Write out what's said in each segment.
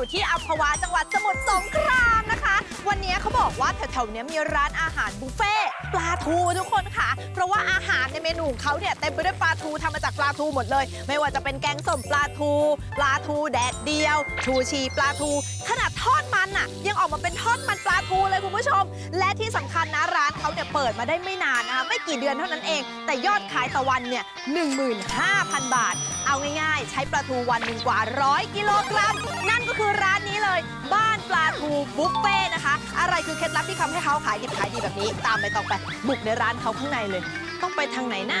อยู่ที่อัมพวาจังหวัดสมุทรสงครามนะคะ วันนี้เขาบอกว่าแถวๆนี้มีร้านอาหารบุฟเฟ่ปลาทูทุกคนค่ะ เพราะว่าอาหารในเมนูของเขาเนี่ยเต็มไปด้วยปลาทูทำมาจากปลาทูหมดเลย ไม่ว่าจะเป็นแกงส้มปลาทู ปลาทูแดดเดียวชูชีปลาทูขนาดทอดมัน น่ะ ยังออกมาเป็นทอดมันปลาทูเลยคุณผู้ชม และที่สำคัญนะร้านเขาเนี่ยเปิดมาได้ไม่นานนะคะไม่กี่เดือนเท่านั้นเอง แต่ยอดขายต่อวันเนี่ย15,000บาท เอาง่ายๆ ใช้ปลาทูวันหนึ่งกว่าร้อยกิโลกรัมนั่นก็คือร้านนี้เลย บ้านปลาทูบุฟเฟ่นะคะ อะไรคือเคล็ดลับที่ทำให้เขาขายดิบขายดีแบบนี้ ตามไปต้อไปบุกในร้านเขาข้างในเลย ต้องไปทางไหนนะ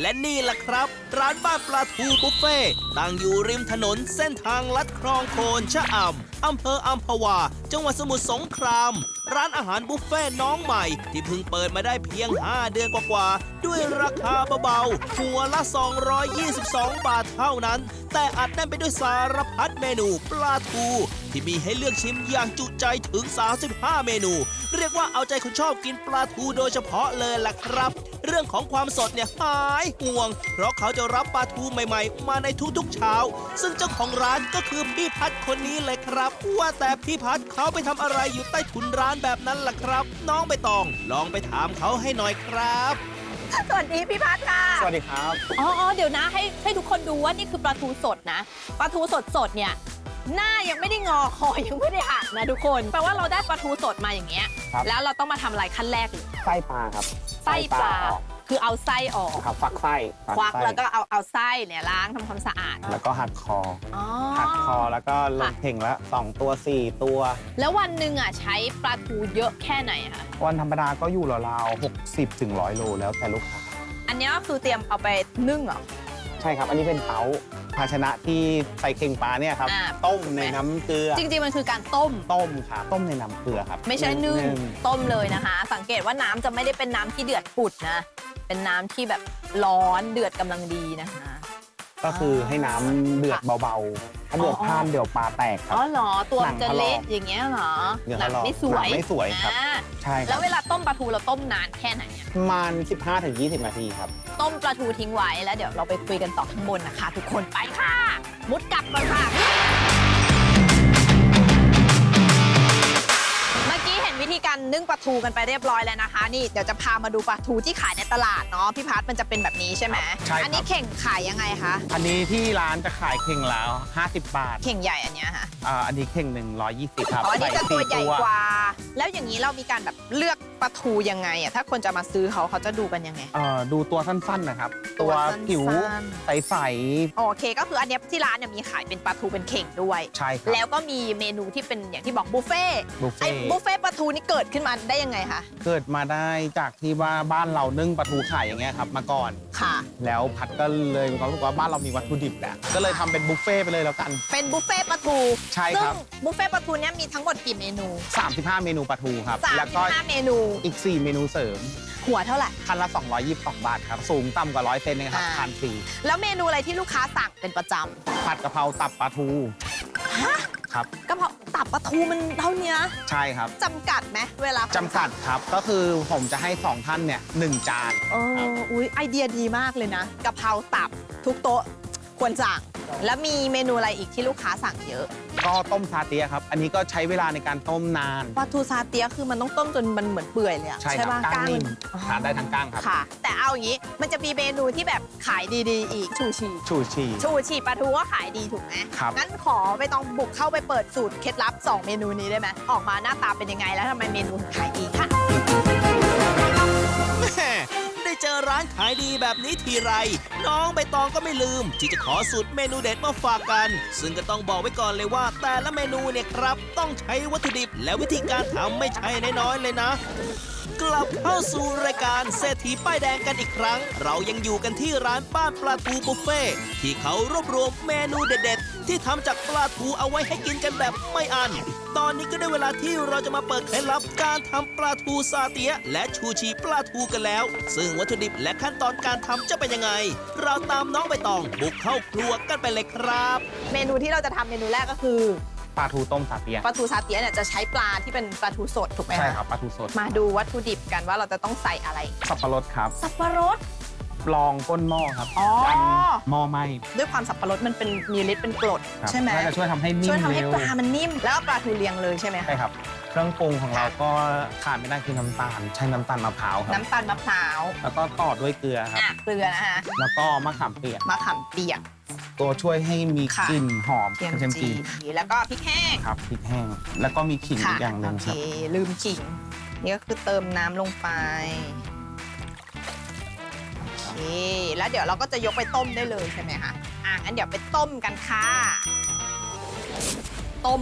และนี่แหละครับ ร้านบ้านปลาทูบุฟเฟ่ต์ตั้งอยู่ริมถนนเส้นทางลัดคลองโคนชะอำ อำเภออัมพวาจังหวัดสมุทรสงครามร้านอาหารบุฟเฟ่ต์น้องใหม่ที่เพิ่งเปิดมาได้เพียง5เดือนกว่าๆด้วยราคาเบาๆหัวละ 222 บาทเท่านั้น แต่อัดแน่นไปด้วยสารพัดเมนูปลาทูที่มีให้เลือกชิมอย่างจุใจถึง 35 เมนู เรียกว่าเอาใจคนชอบกินปลาทูโดยเฉพาะเลยล่ะครับ เรื่องของความสดเนี่ยหายห่วง เพราะเขาจะรับปลาทูใหม่ ๆ มาในทุกๆเช้า ซึ่งเจ้าของร้านก็คือพี่พัดคนนี้เลยครับ ว่าแต่พี่พัดเขาไปทำอะไรอยู่ใต้ถุนร้านแบบนั้นล่ะครับ น้องใบตอง ลองไปถามเขาให้หน่อยครับสวัสดีพี่พัฒค่ะ สวัสดีครับอ๋ออ๋อเดี๋ยวนะให้ให้ทุกคนดูว่านี่คือปลาทูสดนะ ปลาทูสดสดๆเนี่ย หน้ายังไม่ได้งอคอยังไม่ได้หักนะทุกคน แปลว่าเราได้ปลาทูสดมาอย่างเงี้ยครับแล้วเราต้องมาทำอะไรขั้นแรกเลยไส้ปลาครับ ไส้ปลาออกคือเอาไส้ออก ครับฟักไส้ฟัควักไส้แล้วก็เอาเอาไส้เนี่ยล้างทำความสะอาดแล้วก็หักคออ๋อ หักคอแล้วก็ลค่ะงเข่งละสองตัวสี่ตัว แล้ววันหนึ่งอะใช้ปลาทูเยอะแค่ไหนอะคะวันธรรมดาก็อยู่ราวๆ60ถึง100 โลแล้วแต่ลูกค้าอันเนี้ยก็คือเตรียมเอาไปนึ่งเหรอ ใช่ครับ อันนี้เป็นเต๋า ภาชนะที่ใส่เข่งปลาเนี่ยครับ อ่าต้มในน้ำเกลือจริงๆ มันคือการต้ม ต้มครับต้มในน้ำเกลือครับไม่ใช่นึ่งต้มเลยนะคะ สังเกตว่าน้ำจะไม่ได้เป็นน้ำที่เดือดปุดนะ เป็นน้ำที่แบบร้อนเดือดกำลังดีนะคะ ก็คือให้น้ำเดือดเบาๆ ถ้าเดือดอ๋อพล่านเดี๋ยวปลาแตกครัอ๋บอเหรอ ตัวมันจะหนังถลอกเละอย่างเงี้ยเหรอเดี๋ยวหนังถลอกไม่สวยหนังไม่สวยครับ อ่าใช่คแล้รับวเวลาต้มปลาทูเราต้มนานแค่ไหนอะประมาณ 15-20 นาทีครับ ต้มปลาทูทิ้งไว้แล้วเดี๋ยวเราไปคุยกันต่อข้างบนนะคะ ทุกคนไปค่ะ มุดกลับก่อนค่ะ เมื่อกี้เห็นวิธีการนึ่งปลาทูกันไปเรียบร้อยแล้วนะคะ นี่เดี๋ยวจะพามาดูปลาทูที่ขายในตลาดเนาะพี่พัฒน์มันจะเป็นแบบนี้ใช่ไหมใช่ครับ อันี้เข่งขายยังไงคะอันนี้ที่ร้านจะขายเข่งแล้ว 50 บาทเข่งใหญ่อันเนี้ยค่ะอ่าอันนี้เข่งหนึ่งร้อยยี่สิบครับอ๋ออันนี้จะใส่ตัวสี่ใหญ่กว่า แล้วอย่างนี้เรามีการแบบเลือก ปลาทูยังไงอะถ้าคนจะมาซื้อเขาเขาจะดูกันยังไง เอ่อดูตัวสั้นๆนะครับ ตัตัววสั้นๆ ผิวใสโอเคก็คืออันเนี้ยที่ร้านเนี่ยมีขายเป็นปลาทูเป็นเข่งด้วย ๆใช่ครับแล้วก็มีเมนูที่เป็นอย่างที่บอกบุฟเฟ่ต์บุฟไอ้เฟ่ต์บุฟเฟ่ต์ปลาทูนี่เกิดขึ้นมาได้ยังไงคะเกิดมาได้จากที่ว่าบ้านเรานึ่งปลาทูขายอย่างเงี้ยครับมาก่อน ค่ะ แล้วพัดก็เลยมีความรู้สึกว่าบ้านเรามีวัตถุดิบแหละก็เลยทำเป็นบุฟเฟ่ต์ไปเลยแล้วกัน เป็นบุฟเฟ่ต์ปลาทูใช่ซึ่คงรับ บุฟเฟ่ต์ปลาทูเนี่ยมีทั้งหมดกี่เมนู 35 เมนูปลาทูครับ แล้วก็ 35 เมนูอีก 4 เมนูเสริม หัวเท่าไหร่ คันละ 222 บาทครับ สูงต่ำกว่า 100เซนเองครับอ่า ทานฟรีแล้วเมนูอะไรที่ลูกค้าสั่งเป็นประจผัดกะเพราตับปลาทูำฮะครับ กะเพราตับปลาทูมันเท่าเนี้ยใช่ครับจำกัดไหมเวลาจำกัดครับก็คือผมจะให้ 2 ท่านเนี่ยหนึ่งจาน เอออุ้ยไอเดียดีมากเลยนะกะเพราตับทุกโต๊ะ ควรสั่ง แล้วมีเมนูอะไรอีกที่ลูกค้าสั่งเยอะ ก็ต้มซาเตียครับ อันนี้ก็ใช้เวลาในการต้มนาน ปลาทูซาเตียคือมันต้องต้มจนมันเหมือนเปื่อยเลยอะใช่ครับปะก้างนิ่มอ๋อทานได้ทั้งก้างครับค่ะ แต่เอาอย่างนี้มันจะมีเมนูที่แบบขายดีๆ อีกชูชีชูชี ชูชีปลาทูก็ขายดีถูกไหมครับ งั้นขอไปต้องบุกเข้าไปเปิดสูตรเคล็ดลับ2เมนูนี้ได้ไหมออกมาหน้าตาเป็นยังไงแล้วทำไมเมนูถึงขายดีค่ะแม่ได้ เจอร้านขายดีแบบนี้ทีไรน้องใบตองก็ไม่ลืม ที่จะขอสูตรเมนูเด็ดมาฝากกัน ซึ่งก็ต้องบอกไว้ก่อนเลยว่า แต่ละเมนูเนี่ยครับ ต้องใช้วัตถุดิบและวิธีการทำไม่ใช่น้อยๆเลยนะกลับเข้าสู่รายการเศรษฐีป้ายแดงกันอีกครั้ง เรายังอยู่กันที่ร้านบ้านปลาทูบุฟเฟ่ที่เขารวบรวมเมนูเด็ด ที่ทำจากปลาทูเอาไว้ให้กินกันแบบไม่อันตอนนี้ก็ได้เวลาที่เราจะมาเปิดเคล็ดลับการทำปลาทูซาเตียะและชูชีปลาทูกันแล้ว ซึ่งวัตถุดิบและขั้นตอนการทำจะเป็นยังไง เราตามน้องใบตองบุกเข้าครัวกันไปเลยครับ เมนูที่เราจะทำเมนูแรกก็คือปลาทูต้มซาเตียปลาทูซาเตียเนี่ยจะใช้ปลาที่เป็นปลาทูสดถูกไหมใช่คะครับปลาทูสด มาดูวัตถุดิบกันว่าเราจะต้องใส่อะไร สับปะรดครับ สับปะรด รองก้นหม้อครับอ๋อ กันหม้อไหม้ด้วยความสับปะรดมันเป็นมีฤทธิ์เป็นกรดครับใช่ไหมน่าจะช่วยทำให้นิ่ช่วยมทำให้เร็วปลามันนิ่ม แล้วปลาทูเรียงเลยใช่ไหมคะใช่ครับ เครื่องปรุงของเราก็ขาดไม่ได้คือน้ำตาล ใช้น้ำตาลมะพร้าวครับ น้ำตาลมะพร้าวแล้วก็ต่อด้วยเกลือครับ อะเกลือนะคะแล้วก็มะขามเปียกมะขามเปียก ตัวช่วยให้มีค่ะ กลิ่นหอมเทียมกระเทียมจีจีแล้วก็พริกแห้งครับพริกแห้งแล้วก็มีขิงอีกอย่างหนึ่งโอคเครับ ลืมขิงนี่ก็คือเติมน้ำลงไปโอเค แล้วเดี๋ยวเราก็จะยกไปต้มได้เลยใช่ไหมคะอะงั้นเดี๋ยวไปต้มกันค่ะ ต้ม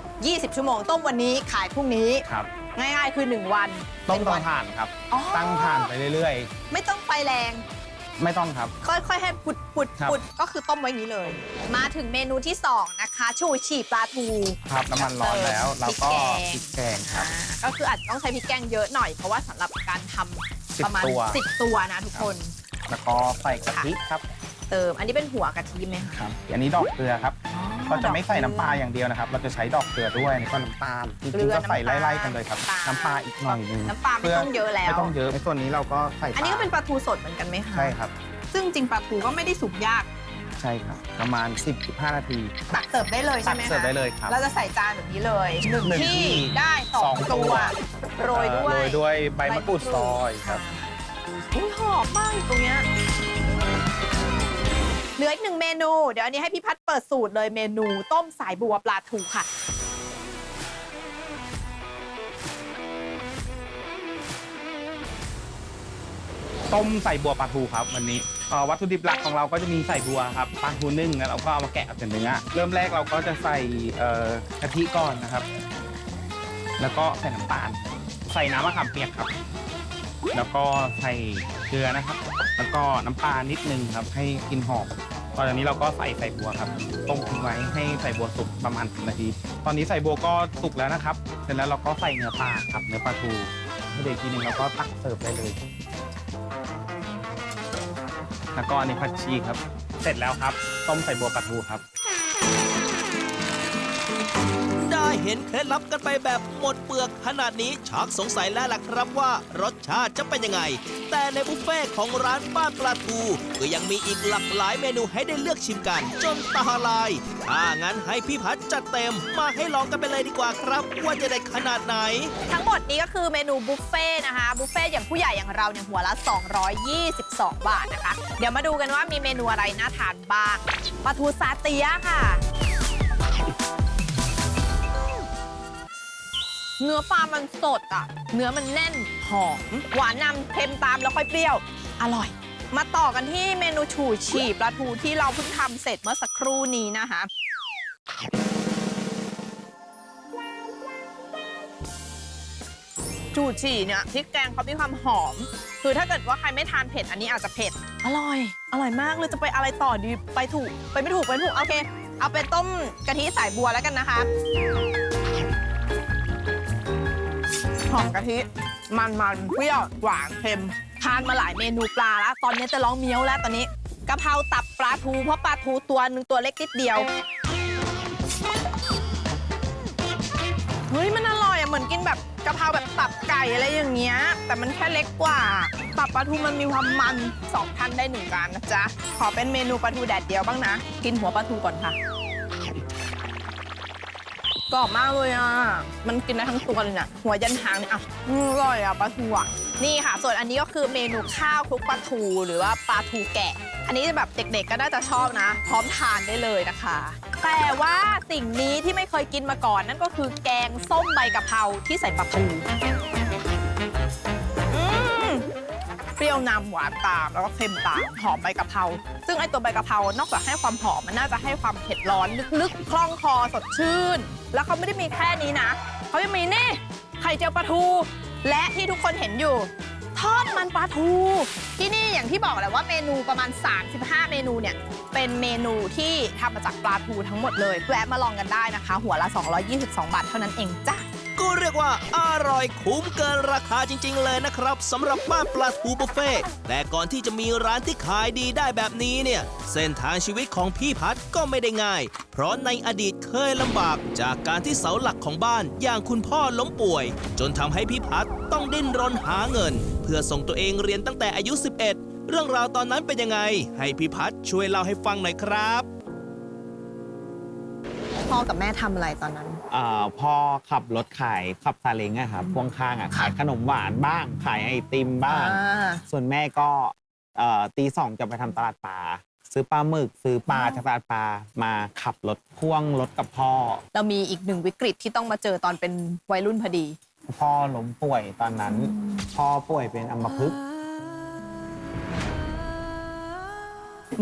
20 ชั่วโมง ต้มวันนี้ขายพรุ่งนี้ ครับ ง่ายๆคือ 1 วันต้มเป็นต่อวัน ถ่านครับ อ๋อ ตั้งถ่านไปเรื่อยไม่ต้องไฟแรง ๆ ไม่ต้องครับ ค่อยๆ ให้ปุดปุดครับ ปุดก็คือต้มไว้อย่างนี้เลย มาถึงเมนูที่ 2 นะคะ ชูชีปลาทูครับน้ำมันร้อนแล้ว เราก็พพริริกกแกแกงงครับ อ่าก็คืออาจจะต้องใช้พริกแกงเยอะหน่อย เพราะว่าสำหรับการทำสิบประมาณ ตัว 10 ตัวนะทุกคน แล้วก็ใส่กะทิครับเติม อันนี้เป็นหัวกะทิไหมคะครับ อันนี้ดอกเกลือครับเราจะไม่ใส่น้ำปลาอย่างเดียวนะครับ เราจะใช้ดอกเกลือด้วยแล้วก็น้ำตาลจริงๆก็ใส่ไล่ๆกันเลยครับ น้ำปลาอีกหน่อยหนึงน้ำปลาไม่ต้องเยอะแล้ว ไม่ต้องเยอะในส่วนนี้เราก็ใส่ อันนี้ก็เป็นปลาทูสดเหมือนกันไหมคะ ใช่ครับ ซึ่งจริงปลาทูก็ไม่ได้สุกยาก ใช่ครับ ประมาณ 10-15 นาที ตักเสิร์ฟได้เลยตัใช่กไหมคะเสิร์ฟได้เลยครับ เราจะใส่จานแบบนี้เลยหนึ่งหนึ่งที่ที่ได้สองสองตัตัววโรยด้วโรยยด้วยใบมะกรูดซอยครับ อุ้ยหอมมากตรงเนี้ยเหลืออีกหนึ่งเมนู เดี๋ยวอันนี้ให้พี่พัดเปิดสูตรเลยเมนูต้มสายบัวปลาทูค่ะ ต้มใส่บัวปลาทูครับวันนี้เอ่อวัตถุดิบหลักของเราก็จะมีใส่บัวครับปลาทูนึ่งแล้วเราก็เอามาแกะเอาแต่เนื้อเริ่มแรกเราก็จะใส่เอ่อกะทิก่อนนะครับ แล้วก็ใส่น้ำตาล ใส่น้ำมะขามเปียกครับ แล้วก็ใส่เกลือนะครับ แล้วก็น้ำปลานิดนึงครับ ให้กลินหอมตอนนี้เราก็ใส่ใส่บัวครับ ต้มทิ้งไว้ให้ใส่บัวสุกประมาณ10นาที ตอนนี้ใส่บัวก็สุกแล้วนะครับ เสร็จแล้วเราก็ใส่เนื้อปลาครับเนื้อปลาทูให้เด็กทีนึงเราก็ตักเสิร์ฟได้เลย แล้วก็อันนี้ผัดชีครับ เสร็จแล้วครับ ต้มใส่บัวปลาทูครับ เห็นเคล็ดลับกันไปแบบหมดเปลือกขนาดนี้ชักสงสัยแล้วล่ะครับว่ารสชาติจะเป็นยังไง แต่ในบุฟเฟ่ของร้านบ้านปลาทูก็ยังมีอีกหลากหลายเมนูให้ได้เลือกชิมกัน จนตาลาย ถ้างั้นให้พี่พัดจัดเต็มมาให้ลองกันไปเลยดีกว่าครับ ว่าจะได้ขนาดไหน ทั้งหมดนี้ก็คือเมนูบุฟเฟ่ต์นะคะบุฟเฟ่ต์อย่างผู้ใหญ่อย่างเราเนี่ยหัวละ 222 บาทนะคะ เดี๋ยวมาดูกันว่ามีเมนูอะไรน่าทานบ้างปลาทูซาเตียค่ะ เนื้อปลามันสดอะ เนื้อมันแน่นหอมหวานนำเค็มตามแล้วค่อยเปรี้ยว อร่อย มาต่อกันที่เมนูฉู่ฉี่ปลาทูที่เราเพิ่งทำเสร็จเมื่อสักครู่นี้นะคะจูจีเนี่ยพริกแกงเขามีความหอม คือถ้าเกิดว่าใครไม่ทานเผ็ดอันนี้อาจจะเผ็ด อร่อย อร่อยมากเลยจะไปอะไรต่อดีไปถูก ไปไม่ถูกไปไม่ถูก โอเค เอาเป็นต้มกะทิสายบัวแล้วกันนะคะ หอมกะทิ มันมันๆเปรี้ยว หวาน เค็ม ทานมาหลายเมนูปลาแล้ว ตอนนี้จะร้องเมี้ยวแล้วตอนนี้กะเพราตับปลาทู เพราะปลาทูตัวหนึ่งตัวเล็กนิดเดียว เฮ้ย มันอร่อยอะเหมือนกินแบบกะเพราแบบตับไก่อะไรอย่างเงี้ย แต่มันแค่เล็กกว่า ตับปลาทูมันมีความมันสองท่านได้หนึ่งจานนะจ๊ะ ขอเป็นเมนูปลาทูแดดเดียวบ้างนะ กินหัวปลาทูก่อนค่ะ กรอบมากเลยอะ มันกินได้ทั้งตัวเลยนะหัวยันหางเนี่ยอะอร่อยอะปลาทูอะนี่ค่ะ ส่วนอันนี้ก็คือเมนูข้าวคลุกปลาทูหรือว่าปลาทูแกะ อันนี้แบบเด็กๆ ก็น่าจะชอบนะ พร้อมทานได้เลยนะคะ แต่ว่าสิ่งนี้ที่ไม่เคยกินมาก่อนนั่นก็คือแกงส้มใบกะเพราที่ใส่ปลาทู รี้ยวนำหวานตามแล้วก็เค็มตามหอมใบกะเพราซึ่งไอตัวใบกะเพรานอกจากให้ความหอมมันน่าจะให้ความเผ็ดร้อนลึกๆคล่องคอสดชื่น แล้วเขาไม่ได้มีแค่นี้นะเขายังมีนี่ไข่เจียวปลาทู และที่ทุกคนเห็นอยู่ ทอดมันปลาทู ที่นี่อย่างที่บอกแหละว่าเมนูประมาณ 35 เมนูเนี่ยเป็นเมนูที่ทำมาจากปลาทูทั้งหมดเลยแวะมาลองกันได้นะคะ หัวละ 222 บาทเท่านั้นเองจ้ะ ก็เรียกว่าอร่อยคุ้มเกินราคาจริงๆเลยนะครับสำหรับบ้านปลาทูบุฟเฟ่แต่ก่อนที่จะมีร้านที่ขายดีได้แบบนี้เนี่ย เส้นทางชีวิตของพี่พัดก็ไม่ได้ง่าย เพราะในอดีตเคยลำบากจากการที่เสาหลักของบ้านอย่างคุณพ่อล้มป่วย จนทำให้พี่พัดต้องดิ้นรนหาเงิน เพื่อส่งตัวเองเรียนตั้งแต่อายุ 11 เรื่องราวตอนนั้นเป็นยังไง ให้พี่พัดช่วยเล่าให้ฟังหน่อยครับพ่อกับแม่ทำอะไรตอนนั้น อ่าพ่อขับรถขายขับซาเล้งอะครับพ่วงข้างอะขายขนมหวานบ้าง ขายไอติมบ้าง อ่า ส่วนแม่ก็เอ่อตีสองจะไปทำตลาดปลาซื้อปลาหมึกซื้อปลาอ๋อจากตลาดปลามาขับรถพ่วงรถกับพ่อ เรามีอีกหนึ่งวิกฤตที่ต้องมาเจอตอนเป็นวัยรุ่นพอดี พ่อล้มป่วยตอนนั้น พ่อป่วยเป็นอัมพฤกษ์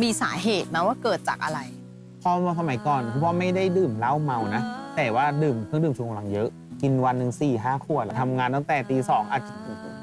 มีสาเหตุไหมว่าเกิดจากอะไร พ่อเมื่อสมัยก่อนพ่อไม่ได้ดื่มเหล้าเมานะ แต่ว่าดื่มเครื่องดื่มชูกำลังเยอะ กินวันหนึ่งสี่ห้าขวดทำงานตั้งแต่ตีสองอาจจะ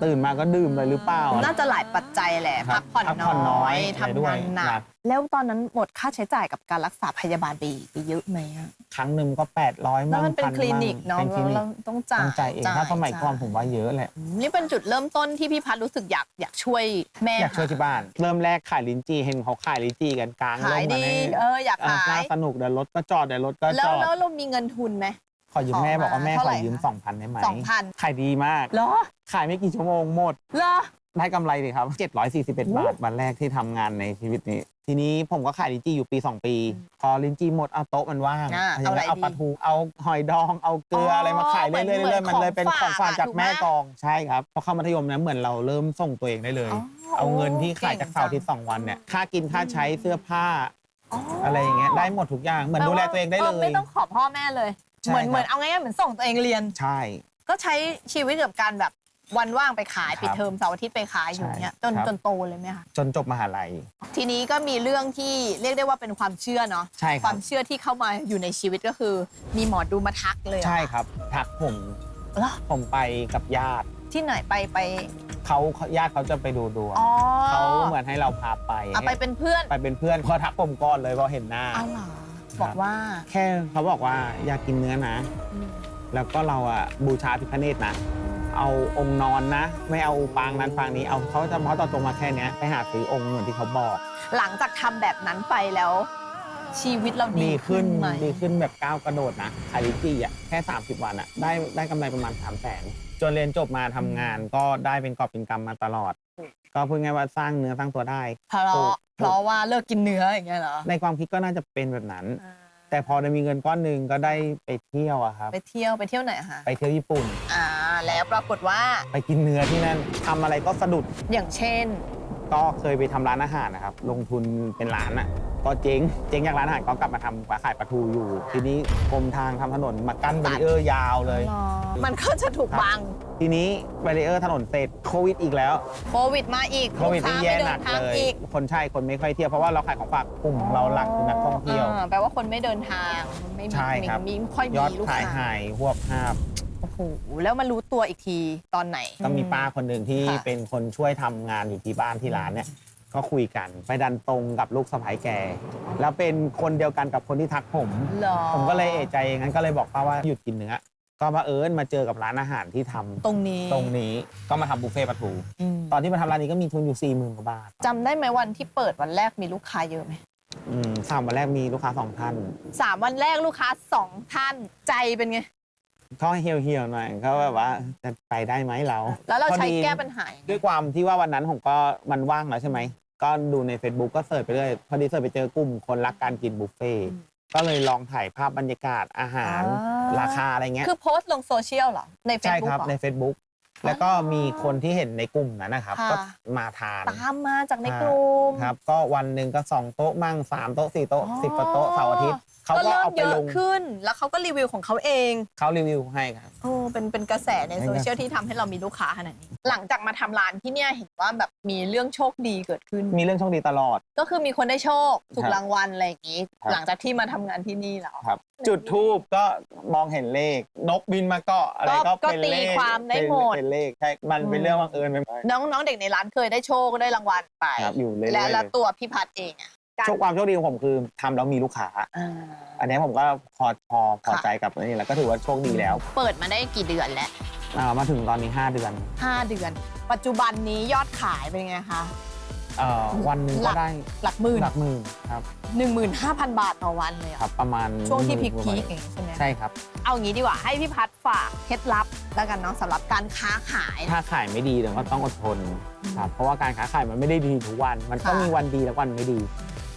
ตื่นมาก็ดื่มเลยหรือเปล่า น่าจะหลายปัจจัยแหละครัพับกผ่อนพักผ่อนน้น้ออยยทำด้วงายนหนัครักบ แล้วตอนนั้นหมดค่าใช้จ่ายกับการรักษาพยาบาลไปไปเยอะไหมอะครั้งหนึ่งก็ 800แล้วมั่งมันเป็นพัคลินิกเนาะเป็นคลินิเรากต้องจ่ายต้องจ่ายเองถ้าสมัยก่อนผมว่าเยอะแหละอืมนี่เป็นจุดเริ่มต้นที่พี่พัดรู้สึกอยากอยากช่วยแม่อยากช่วยที่บ้าน เริ่มแรกขายลิ้นจี่เห็นเขาขายลิ้นจี่กันกลางขายร่มดีมาในเอออยากเอ่อขายน่าสนุกเดี๋ยวรถก็จอดเดี๋ยวรถก็แล้จวอด แล้วเรามีเงินทุนไหม ขอยืมแม่ขอมาบอกว่าแม่เท่าขไหอร่ยืมคะสองพันได้ไหมสองพันขายดีมากเหรอขายไม่กี่ชั่วโมงหมดเหรอได้กำไรเลยครับ 741 บาทวันแรกที่ทำงานในชีวิตนี้ ทีนี้ผมก็ขายลิ้นจี่อยู่ปี 2 ปี พอลิ้นจี่หมดเอาโต๊ะมันว่างอ่าย่างนั้นเอาอะไรเอาปลาดีทูเอาหอยดองเอาเกลืออออะไรมาขายเหมืเรื่ออนยๆเหมือนเรื่อยๆมันเลยเป็นของของฝากฝากจากถูกไหมแม่กองใช่ครับพอเข้ามัธยมนะเหมือนเราเริ่มส่งตัวเองได้เลยอ๋อเอาเงินที่ขายจากเสาร์อาที่สองวันเนี่ยค่ากินค่าใช้เสื้อผ้าอะไรอย่างเงี้ยได้หมดทุกอย่างเหมือนดูแลตัวเองได้เลไม่ยต้องขอพ่อแม่เลยใช่ เหมือนครับเหมือนเอาง่ายๆเหมือนส่งตัวเองเรียน ใช่ ก็ใช้ชีวิตกับการแบบวันว่างไปขายครับปิดเทอมเสาร์อาทิตย์ไปขายอยู่ใช่เนี้ยจนครับ จนโตเลยไหมคะจนจบมหาลัย ทีนี้ก็มีเรื่องที่เรียกได้ว่าเป็นความเชื่อเนาะใช่คครับ วามเชื่อที่เข้ามาอยู่ในชีวิตก็คือ มีหมอดูมาทักเลยอะใช่ครับทักผมเหรอผมไปกับญาติที่ไหนไปไปเขาญาติเขาจะไปดูดวงอ๋อเขาเหมือนให้เราพาไปเอาไปเป็นเพื่อนไปเป็นเพื่อนเขาทักผมก่อนเลยพอเห็นหน้า เอาเหรอ บอกว่า แค่เขาบอกว่าอยากกินเนื้อนะอืมแล้วก็เราอะบูชาพิพเนตนะ เอาองค์นอนนะ ไม่เอาปางนั้นปางนี้เอาเขาจะเพราะตอนตรงมาแค่เนี้ยไปหาซื้อองค์เหมือนที่เขาบอก หลังจากทำแบบนั้นไปแล้ว ชีวิตเราดีดีขึ้นไหมดีขึ้นแบบก้าวกระโดดนะขายลิจีอะแค่ 30 วันอะได้ได้กำไรประมาณ 3 0 0แสนจนเรียนจบมาทำงานก็ได้เป็นกอบเป็นกำมาตลอด ก็พูดง่ายๆว่าสร้างเนื้อสร้างตัวได้ เพราะถูกเพราะว่าเลิกกินเนื้ออย่างเงี้ยเหรอ ในความคิดก็น่าจะเป็นแบบนั้น แต่พอได้มีเงินก้อนหนึ่งก็ได้ไปเที่ยวอะครับ ไปเที่ยวไปเที่ยวไหนอะคะไปเที่ยวญี่ปุ่น อ่า แล้วปรากฏว่า ไปกินเนื้อที่นั่นทำอะไรก็สะดุด อย่างเช่น ก็เคยไปทำร้านอาหารนะครับ ลงทุนเป็นร้านอะก็เจ๊งเจ๊งจากร้านอาหารก็กลับมาทำขายปลาทูอยู่ ทีนี้กรมทางทำถนนมากั้นแบรีเออร์ยาวเลย มันก็จะถูกบัง ทีนี้แบรีเออร์ถนนเสร็จโควิดอีกแล้ว โควิดมาอีกโควิดลูนี่ค้าแย่ไม่หเดินันกทางเลยอีกคนใช่คนไม่ค่อยเที่ยวเพราะว่าเราขายของฝากกลุ่มเราหลักคือนักท่องเที่ยวอ่าแปลว่าคนไม่เดินทาง ไม่มีใช่ครับมีไม่ค่อยยอดมีลูกขายค้าหายหวบหาบโอ้โห แล้วมารู้ตัวอีกทีตอนไหน ก็มีป้าคนหนึ่งที่ค่ะ เป็นคนช่วยทำงานอยู่ที่บ้านที่ร้านเนี่ย ก็คุยกันไปดันตรงกับลูกสะใภ้แก แล้วเป็นคนเดียวกันกับคนที่ทักผมเหรอผมก็เลยเอะใจงั้นก็เลยบอกป้าว่าหยุดกินเนื้อ ก็มาเอิญมาเจอกับร้านอาหารที่ทำตรงนี้ตรงนี้ก็มาทำบุฟเฟ่ต์ปลาทู อืมตอนที่มาทำร้านนี้ก็มีทุนอยู่4ี่หมื่นกว่าบาทจำได้ไหมวันที่เปิดวันแรกมีลูกค้าเยอะไหมอืมสามวันแรกมีลูกค้าสองท่าน สามวันแรกลูกค้าสองท่านใจเป็นไง เขาให้เหี่ยวๆหน่อยเขาแบบว่าจะไปได้ไหมเราแล้วเราใช้พอดีแก้ปัญหายังไงด้วยความที่ว่าวันนั้นผมก็มันว่างแล้วใช่ไหมก็ดูใน Facebook ก็เสิร์ชไปเรื่อยพอดีเสิร์ชไปเจอกลุ่มคนรักการกินบุฟเฟ่ต์ก็เลยลองถ่ายภาพบรรยากาศอาหารอ่าราคาอะไรเงี้ย คือโพสต์ลงโซเชียลเหรอ ในเฟซใช่บุ๊กครับเหรอใน Facebook แล้วก็มีคนที่เห็นในกลุ่มนั้นนะครับ ค่ะ ก็มาทาน ตามมาจากในกลุ่ม ครับ ก็วันหนึ่งก็สองโต๊ะมั่งสามโต๊ะสี่โต๊ะอ๋อ สิบกว่าโต๊ะเสาร์อาทิตย์ เขาก็ก็เริ่มเอาไปเยลอะงขึ้น แล้วเขาก็รีวิวของเขาเองเขารีวิวให้ครับ โอ้เป็นเป็นกระแสในโซเชียลที่ทำให้เรามีลูกค้าขนาดนี้ หลังจากมาทำร้านที่เนี่ยเห็นว่าแบบมีเรื่องโชคดีเกิดขึ้น มีเรื่องโชคดีตลอด ก็คือมีคนได้โชคถูครักบรางวัลอะไรอย่างนี้ ครับ หลังจากที่มาทำงานที่นี่แล้ว ครับ จุดทูบก็มองเห็นเลข นกบินมาเกาะอะไรก็ก็เป็นเลขก็ตีความได้หมด เป็นเลขใช่มันเป็นเรื่องบังเอิญไปหมดน้องน้องเด็กในร้านเคยได้โชคได้รางวัลไป ครับอยู่เรื่อยๆและแล้วเลยตัวพี่พัดเองอะ การโชคความโชคดีของผมคือทำแล้วมีลูกค้า อ่าอันนี้ผมก็พอพอพอค่ะใจกับนี่แล้วก็ถือว่าโชคดีแล้วเปิดมาได้กี่เดือนแล้วอ่ามาถึงตอนนี้ 5 เดือน5เดือน ปัจจุบันนี้ยอดขายเป็นไงคะ เอ่อวันหนึ่งหลัก็ก ได้หลักหมื่นหลักหมื่นครับ15,000 บาทต่อวันเลยเหรครัอบประมาณช่วงที่หพีมื่นกว่าคบาๆทอย่างนี้ใช่ไหม ใช่ครับ เอางี้ดีกว่าให้พี่พัดฝากเคล็ดลับแล้วกันเนาะสำหรับการค้าขาย ถ้าขายไม่ดีเราก็ต้องอดทนครับเพราะว่าการค้าขายมันไม่ได้ดีทุกวัน มันต้องค่ะ มีวันดีและวันไม่ดี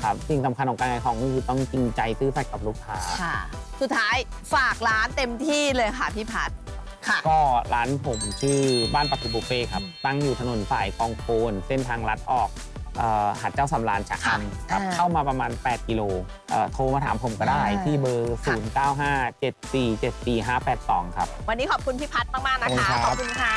ครับสิ่งสำคัญของการขายของก็คือต้องจริงใจซื่อสัตย์กับลูกค้า ค่ะ สุดท้ายฝากร้านเต็มที่เลยค่ะพี่พัดค่ะ ก็ร้านผมชื่อบ้านปลาทูบุฟเฟ่ครับ ตั้งอยู่ถนนสายคลองโคนเส้นทางลัดออกเอ่อหาดเจ้าสำราญชะค่ะอำครับอ่าเข้ามาประมาณ 8 กิโลเอ่อโทรมาถามผมก็ได้อ่า ที่เบอร์ค่ะ0957474582 ครับ วันนี้ขอบคุณพี่พัดมาก ๆ นะคะขอบคุณครับขอบคุณค่ะ